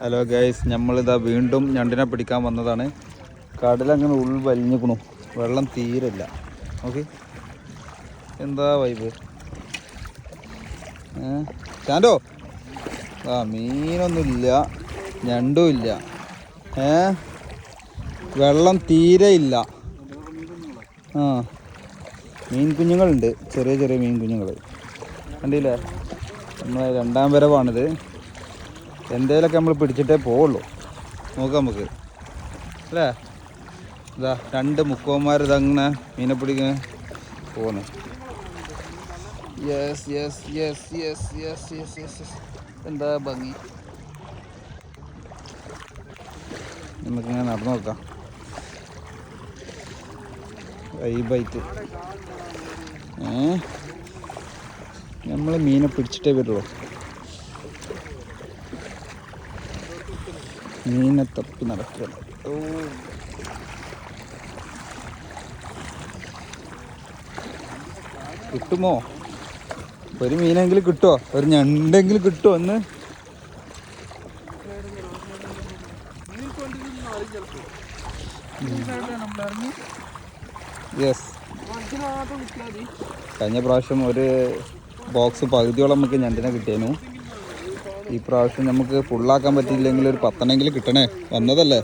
Hello guys നമ്മളിതാ വീണ്ടും ഞണ്ടിനെ പിടിക്കാൻ വന്നതാണ്. കടലങ്ങനെ ഉൾ വലിഞ്ഞിക്കണു വെള്ളം തീരല്ല ഓക്കെ എന്താ വൈബ് ചാൻഡോ? ആ മീനൊന്നുമില്ല. ഞണ്ടും ഇല്ല ഏ? വെള്ളം തീരെ ഇല്ല ആ. മീൻ കുഞ്ഞുങ്ങളുണ്ട്. ചെറിയ ചെറിയ മീൻ കുഞ്ഞുങ്ങൾ കണ്ടില്ലേ? നമ്മളെ രണ്ടാം വരവാണിത്. എന്തേലൊക്കെ നമ്മൾ പിടിച്ചിട്ടേ പോവുള്ളൂ. നോക്കാം നമുക്ക്. അല്ലേ? ഇതാ രണ്ട് മുക്കോന്മാർ ഇതങ്ങനെ മീനെ പിടിക്കാൻ പോണ് yes yes yes yes yes yes yes yes എന്താ ഭംഗി? നമുക്കിങ്ങനെ നടന്നു നോക്കാം. വൈബായിട്ട് ഏ? നമ്മൾ മീനെ പിടിച്ചിട്ടേ വരുള്ളൂ. മീനെ തപ്പി നടക്കുക ഓ. കിട്ടുമോ? ഒരു മീനെങ്കിലും കിട്ടുമോ ഒരു ഞണ്ടെങ്കിലും കിട്ടുമോ ഒന്ന് യെസ് കഴിഞ്ഞ പ്രാവശ്യം ഒരു ബോക്സ് പകുതിയോളം നമുക്ക് ഞണ്ടിനെ കിട്ടിയേനു. ഈ പ്രാവശ്യം നമുക്ക് ഫുള്ളാക്കാൻ പറ്റിയില്ലെങ്കിൽ ഒരു പത്തെണ്ണെങ്കിലും കിട്ടണേ. വന്നതല്ലേ?